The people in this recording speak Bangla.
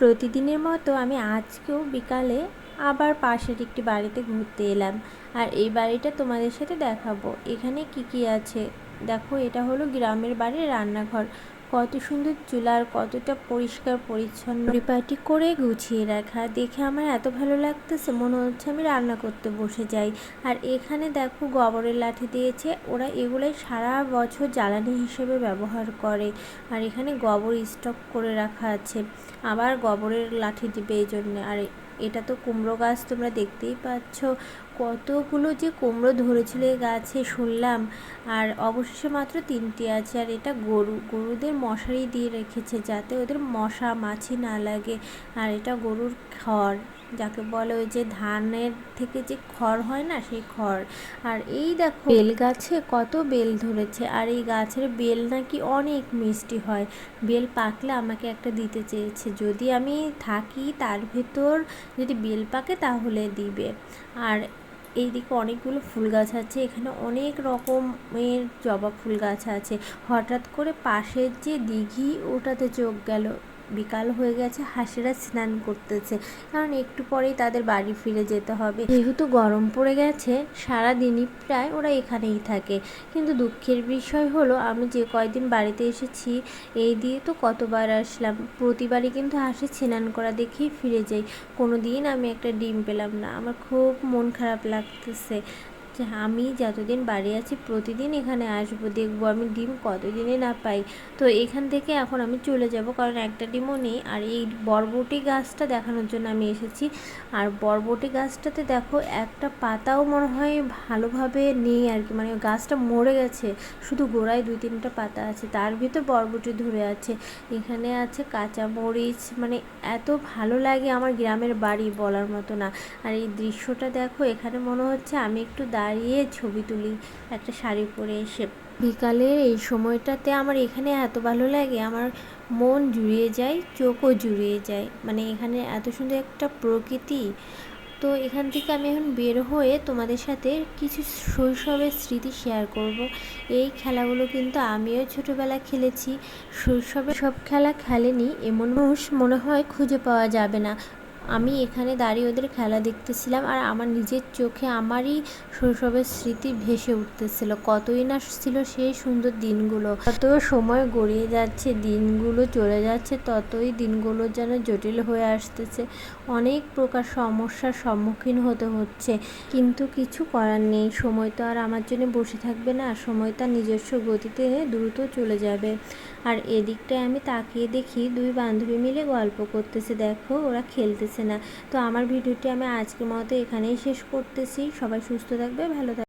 প্রতিদিনের মতো আমি আজকেও বিকালে আবার পাশের একটি বাড়িতে ঘুরতে এলাম। আর এই বাড়িটা তোমাদের সাথে দেখাবো। এখানে কি কি আছে? দেখো, এটা হলো গ্রামের বাড়ির রান্নাঘর। কত সুন্দর চুলা আর কতটা পরিষ্কার, পরিচ্ছন্ন। পরিপাটি করে গুছিয়ে রাখা। দেখে আমার এত ভালো লাগতেছে, মনে হচ্ছে আমি রান্না করতে বসে যাই। আর এখানে দেখো গোবরের লাঠি দিয়েছে, ওরা এগুলাই সারা বছর জ্বালানি হিসেবে ব্যবহার করে। আর এখানে গোবর স্টক করে রাখা আছে। আবার গোবরের লাঠি দিবে এই জন্যে। আর এটা তো কুমড়ো গাছ তোমরা দেখতেই পাচ্ছ। কতগুলো যে কুমড়ো ধরেছিল এই গাছে শুনলাম। আর অবশেষে মাত্র তিনটি আছে, আর এটা গরু, গরুদের মশারি দিয়ে রেখেছে যাতে ওদের মশা, মাছি না লাগে। আর এটা গরুর খড়। যাকে বলে ওই যে ধানের থেকে যে খড় হয় না, সেই খড়। আর এই দেখো বেল গাছে কত বেল ধরেছে, আর এই গাছের বেল নাকি অনেক মিষ্টি হয়। বেল পাকলে আমাকে একটা দিতে চেয়েছে, যদি আমি থাকি তার ভেতর যদি বেল পাকে তাহলে দিবে। আর এইদিকে অনেকগুলো ফুল গাছ আছে, এখানে অনেক রকমের জবা ফুল গাছ আছে। হঠাৎ করে পাশের যে দিঘি, ওটাতে চোখ গেল। বিকাল হয়ে গেছে, হাঁসেরা স্নান করতেছে। কারণ একটু পরেই তাদের বাড়ি ফিরে যেতে হবে। যেহেতু গরম পড়ে গেছে সারা দিনই প্রায় ওরা এখানেই থাকে। কিন্তু দুঃখের বিষয় হলো, আমি যে কয়দিন বাড়িতে এসেছি, এই দিয়ে তো কতবার আসলাম। প্রতিবারই কিন্তু হাঁসে স্নান করা দেখেই ফিরে যাই। কোনো দিন আমি একটা ডিম পেলাম না। আমার খুব মন খারাপ লাগতেছে। যে আমি যতদিন বাড়ি আছি প্রতিদিন এখানে আসব, দেখব আমি ডিম কতদিনে না পাই। তো এখান থেকে এখন আমি চলে যাব, কারণ একটা ডিমও নেই। আর এই বরবটি গাছটা দেখানোর জন্য আমি এসেছি। আর বরবটি গাছটাতে দেখো একটা পাতাও মনে হয় ভালোভাবে নেই আর কি। মানে গাছটা মরে গেছে, শুধু গোড়ায় দুই তিনটা পাতা আছে, তার ভিতর বরবটি ধরে আছে। এখানে আছে কাঁচা মরিচ মানে এত ভালো লাগে আমার গ্রামের বাড়ি বলার মতো না। আর এই দৃশ্যটা দেখো, এখানে মনে হচ্ছে আমি একটু দাঁড়িয়ে ছবি তুলি, একটা শাড়ি পরে এসে। বিকালের এই সময়টাতে আমার এখানে এত ভালো লাগে, আমার মন জুড়িয়ে যায়, চোখও জুড়িয়ে যায়। মানে এখানে এত সুন্দর একটা প্রকৃতি। তো এখান থেকে আমি এখন বের হয়ে তোমাদের সাথে কিছু শৈশবের স্মৃতি শেয়ার করব। এই খেলাগুলো কিন্তু আমিও ছোটোবেলা খেলেছি। শৈশবে সব খেলা খেলেনি, এমন মানুষ মনে হয় খুঁজে পাওয়া যাবে না। আমি এখানে দাঁড়িয়ে ওদের খেলা দেখতেছিলাম আর আমার নিজের চোখে আমারই শৈশবের স্মৃতি ভেসে উঠতেছিল। কতই না ছিল সেই সুন্দর দিনগুলো। কত সময় গড়িয়ে যাচ্ছে, দিনগুলো চলে যাচ্ছে, ততই দিনগুলো যেন জটিল হয়ে আসতেছে। অনেক প্রকার সমস্যার সম্মুখীন হতে হচ্ছে। কিন্তু কিছু করার নেই। সময় তো আর আমার জন্য বসে থাকবে না। সময় তার নিজস্ব গতিতে দ্রুত চলে যাবে। আর এদিকটায় আমি তাকিয়ে দেখি দুই বান্ধবী মিলে গল্প করতেছে। দেখো, ওরা খেলতেছে। না। তো আমার ভিডিওটি আমি আজকের মতো এখানেই শেষ করতেছি। সবাই সুস্থ থাকবে, ভালো থাকবে।